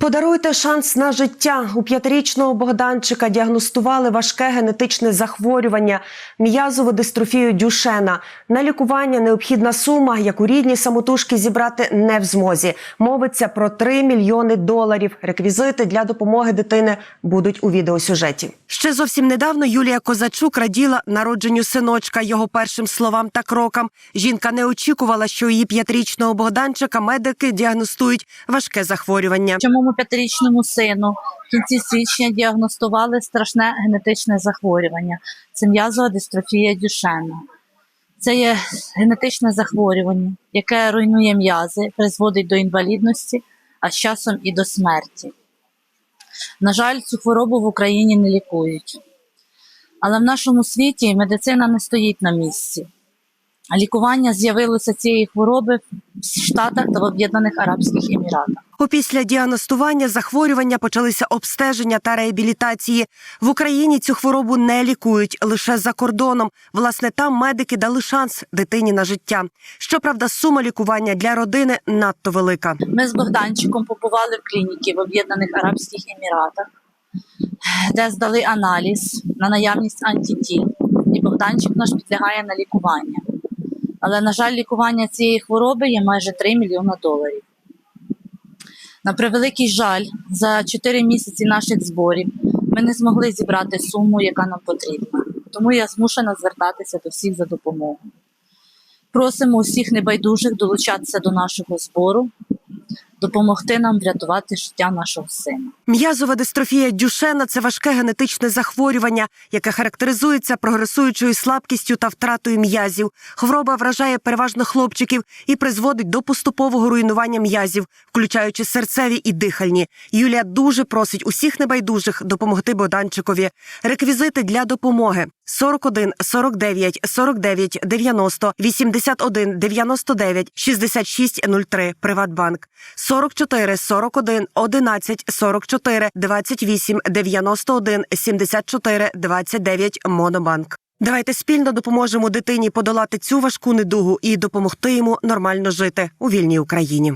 Подаруйте шанс на життя. У п'ятирічного Богданчика діагностували важке генетичне захворювання м'язову дистрофію Дюшена. На лікування необхідна сума, яку рідні самотужки зібрати не в змозі. Мовиться про 3 мільйони доларів. Реквізити для допомоги дитини будуть у відеосюжеті. Ще зовсім недавно Юлія Козачук раділа народженню синочка його першим словам та крокам. Жінка не очікувала, що її п'ятирічного Богданчика медики діагностують важке захворювання. моєму п'ятирічному сину в кінці січня діагностували страшне генетичне захворювання. Це м'язова дистрофія Дюшена. Це є генетичне захворювання, яке руйнує м'язи, призводить до інвалідності, а з часом і до смерті. На жаль, цю хворобу в Україні не лікують. Але в нашому світі медицина не стоїть на місці. Лікування з'явилося цієї хвороби в Штатах та в Об'єднаних Арабських Еміратах. Опісля діагностування захворювання почалися обстеження та реабілітації. В Україні цю хворобу не лікують лише за кордоном. Власне, там медики дали шанс дитині на життя. Щоправда, сума лікування для родини надто велика. Ми з Богданчиком побували в клініці в Об'єднаних Арабських Еміратах, де здали аналіз на наявність антитіл, і Богданчик наш підлягає на лікування. Але, на жаль, лікування цієї хвороби є майже 3 мільйони доларів. На превеликий жаль, за 4 місяці наших зборів ми не змогли зібрати суму, яка нам потрібна. Тому я змушена звертатися до всіх за допомогою. Просимо усіх небайдужих долучатися до нашого збору, допомогти нам врятувати життя нашого сина. М'язова дистрофія Дюшена це важке генетичне захворювання, яке характеризується прогресуючою слабкістю та втратою м'язів. Хвороба вражає переважно хлопчиків і призводить до поступового руйнування м'язів, включаючи серцеві і дихальні. Юлія дуже просить усіх небайдужих допомогти Богданчикові. Реквізити для допомоги 41 49 49 90 81 99 66 03 Приватбанк 44 41 11 44 28 91 74 29 Монобанк. Давайте спільно допоможемо дитині подолати цю важку недугу і допомогти йому нормально жити у вільній Україні.